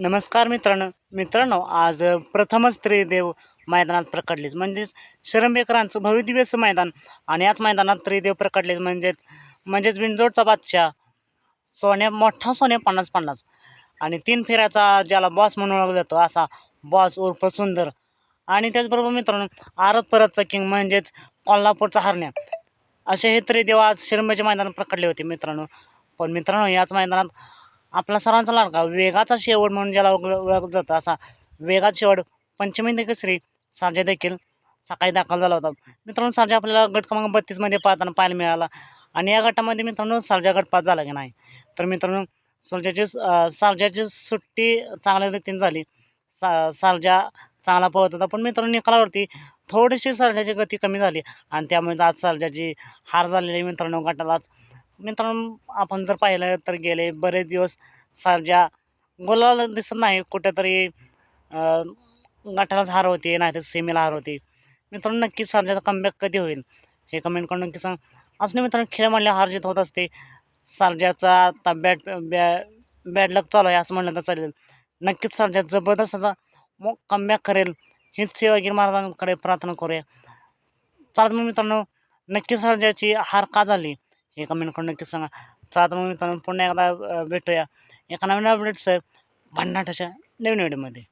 नमस्कार मित्रांनो. मित्रांनो आज प्रथमच त्रिदेव मैदानात प्रकटलेच म्हणजेच शरंबेकरांचं भव्यदिव्य मैदान आणि याच मैदानात त्रिदेव प्रकटलेच म्हणजेच म्हणजेच बिनजोडचा बादशाह सोन्या मोठा सोन्या पन्नास पन्नास. आणि तीन फेऱ्याचा ज्याला बॉस म्हणून ओळखला जातो असा बॉस उर्फ सुंदर. आणि त्याचबरोबर मित्रांनो आरत परतचा किंग म्हणजेच कोल्हापूरचा हरण्या. असे हे त्रिदेव आज शरंबेच्या मैदानात प्रकटले होते मित्रांनो. पण मित्रांनो याच मैदानात आपला सर्वांचा लाडका. वेगाचा शेवट म्हणून ज्याला ओळख ओळखलं जातं असा वेगाचा शेवट पंचमी केसरी सारजा देखील सकाळी दाखल झाला होता. मित्रांनो सारजा आपल्याला गट क्रमांक बत्तीसमध्ये पाहताना पाहायला मिळाला. आणि या गटामध्ये मित्रांनो सारजा गट पास झाला की नाही? तर मित्रांनो सारजाची सारजाची सुट्टी चांगल्या रीतीने झाली. सा सारजा चांगला पळत होता. पण मित्रांनो निकालावरती थोडीशी सरजाची गती कमी झाली. आणि त्यामुळे आज सरजाची हार झालेली आहे मित्रांनो गटालाच मित्रांनो आपण जर पाहिलं तर गेले बरेच दिवस सारजा गोलाला दिसत नाही कुठेतरी गाठालाच हार होते नाही तर सेमीला हार होते. मित्रांनो नक्कीच सारजाचा कमबॅक कधी होईल? हे कमेंट करून नक्की सांग. असं नाही मित्रांनो खेळ म्हणले हार जीत होत असते. सारजाचा आता बॅट बॅ बॅड लक चालू आहे असं म्हणलं तर चालेल. नक्कीच सारजा जबरदस्त असा मग कमबॅक करेल. हीच शिवाजी महाराजांकडे प्रार्थना करूया. चालत मग मित्रांनो नक्कीच सारजाची हार का झाली? हे कमेंट करून नक्कीच सांगा चालत मग मित्रांनो पुन्हा एकदा भेटूया. एका नवीन अपडेट सर भन्नाटाच्या नवीन व्हिडिओमध्ये